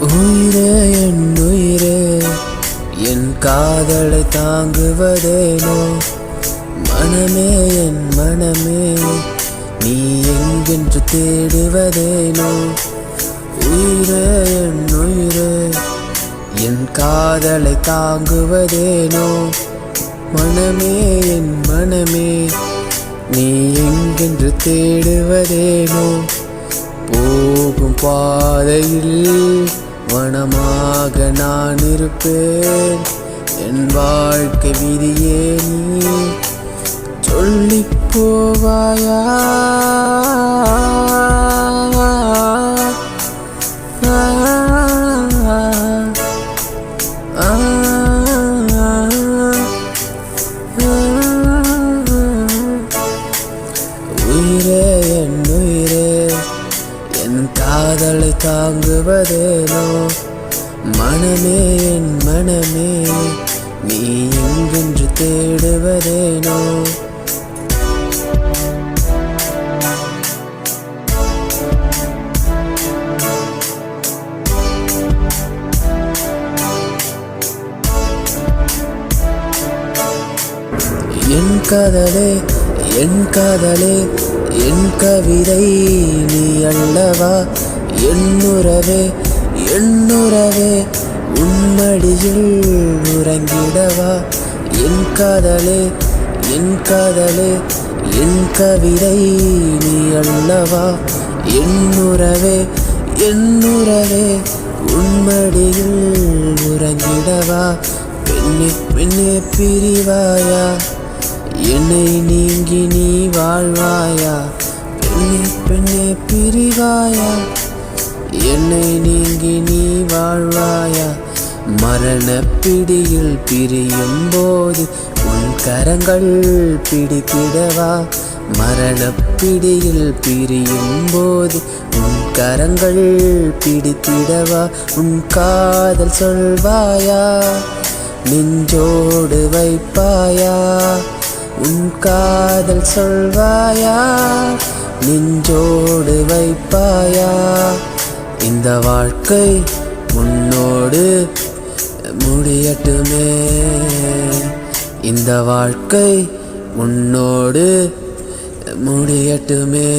உயிரே என் உயிரே என் காதலை தாங்குவதேனோ? மனமே என் மனமே நீ எங்கென்று தேடுவதேனோ? உயிரே என் உயிரே என் காதலை தாங்குவதேனோ? மனமே என் மனமே நீ எங்கென்று தேடுவதேனோ? போகும் பாதையில் வனமாக நான் இருப்பேன். என் வாழ்க்கை விதியே நீ. சொல்லி போவாயா? தாங்குவதேனோ? மனமே என் மனமே நீ எங்கென்று தேடுவதேனோ? என் காதலே என் காதலே என் கவிதை நீ அல்லவா? என்னுறவே என்னுறவே உன்மடியில் உறங்கிடவா? என் காதலே என் காதலே என் கவிதை நீ அல்லவா? என்னுறவே என்னுறவே உன்மடியில் உறங்கிடவா? பெண்ணே பெண்ணே பிரிவாயா? என்னை நீங்கி நீ வாழ்வாயா? பெண்ணே பெண்ணே பிரிவாயா? என்னை நீங்கி நீ வாழ்வாயா? மரண பிடியில் பிரியும் போது உன் கரங்கள் பிடித்திடவா? மரண பிடியில் பிரியும் போது உன் கரங்கள் பிடித்திடவா? உன் காதல் சொல்வாயா? நெஞ்சோடு வைப்பாயா? உன் காதல் சொல்வாயா? நெஞ்சோடு வைப்பாயா? இந்த வாழ்க்கை உன்னோடு முடியட்டுமே. இந்த வாழ்க்கை உன்னோடு முடியட்டுமே.